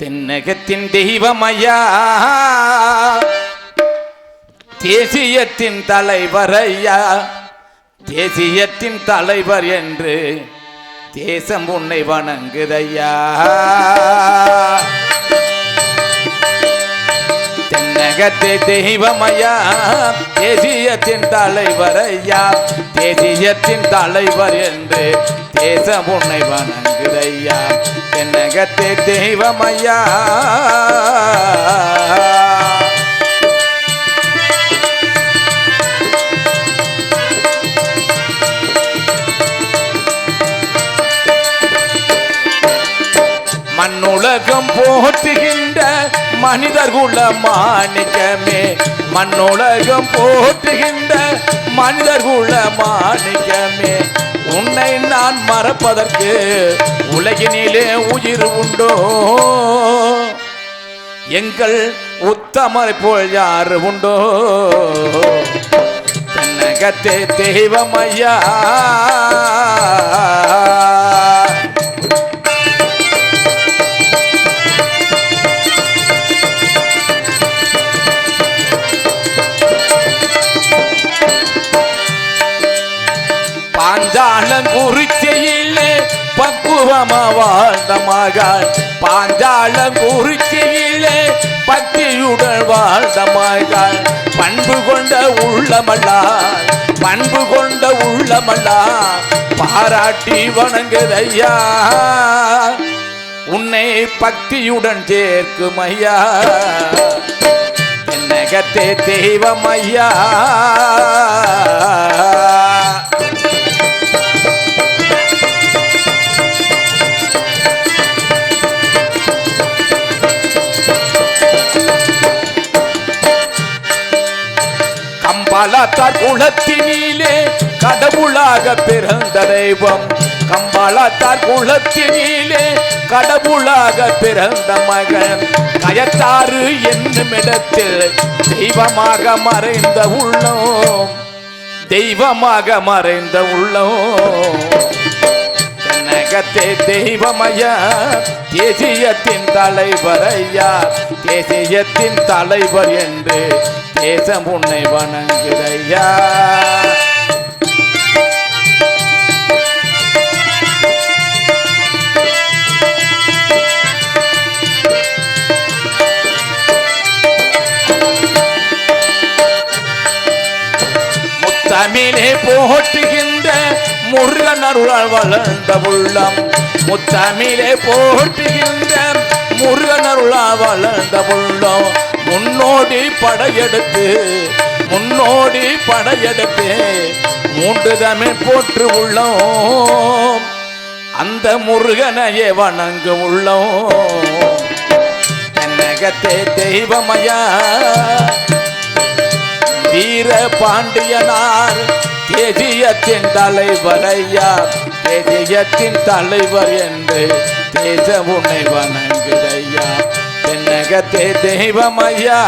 தென்னகத்தின் தெய்வமையா? தேசியத்தின் தலைவர் ஐயா தேசியத்தின் தலைவர் என்று தேசம் உன்னை வணங்குதையா? தென்னகத்தே தெய்வமையா? தேசியத்தின் தலைவர் ஐயா தேசியத்தின் தலைவர் என்று தேசம் உன்னை வணங்குதையா? தென்னகத்தே தெய்வமையா? உலகம் போற்றுகின்ற மனிதர் குல மாணிக்கமே மண்ணுலகம் போற்றுகின்ற மனிதர் குல மாணிக்கமே உன்னை நான் மறப்பதற்கு உலகினிலே உயிர் உண்டோ? எங்கள் உத்தமரை போல் யார் உண்டோ? தென்னகத்தே தெய்வமையா பாஞ்சாலம் குறிச்சியிலே பக்குவமா வாழ்ந்த மகள் பாஞ்சாலம் குறிச்சியிலே பக்தியுடன் வாழ்ந்த மகள் பண்பு கொண்ட உள்ளமல்லா பண்பு கொண்ட உள்ளமல்லா பாராட்டி வணங்குதையா. உன்னை பக்தியுடன் சேர்க்கும் ஐயா. தென்னகத்தே தெய்வம் ஐயா. கம்பாலத்தார் குலத்தினிலே கடவுளாக பிறந்த தெய்வம். கம்பாலத்தார் குலத்தினிலே கடவுளாக பிறந்த மகன். கயத்தாறு என்னும் இடத்தில் தெய்வமாக மறைந்த உள்ளோம். தெய்வமாக மறைந்த உள்ளோம். தென்னகத்தே தெய்வமையா தேசியத்தின் தலைவர் ஐயா தேசியத்தின் தலைவர் என்று தேசம் உன்னை வணங்குதையா. தமிழே போட்டுகின்ற முருகன் அருளால் வளர்ந்த உள்ளம். முத்தமிழே போற்றுகின்ற முருகன் அருளால் வளர்ந்த உள்ளம். முன்னோடி படையெடுத்து முன்னோடி படையெடுத்து மூன்று தமிழ் போற்று உள்ளோம். அந்த முருகனையே வணங்கு உள்ளோம். தென்னகத்தே தெய்வமயா வீர பாண்டியனார் தேசியத்தின் தலைவர் ஐயா தேசியத்தின் தலைவர் என்று தேச உன்னை வணங்குதையா? தென்னகத்தே தெய்வம் ஐயா.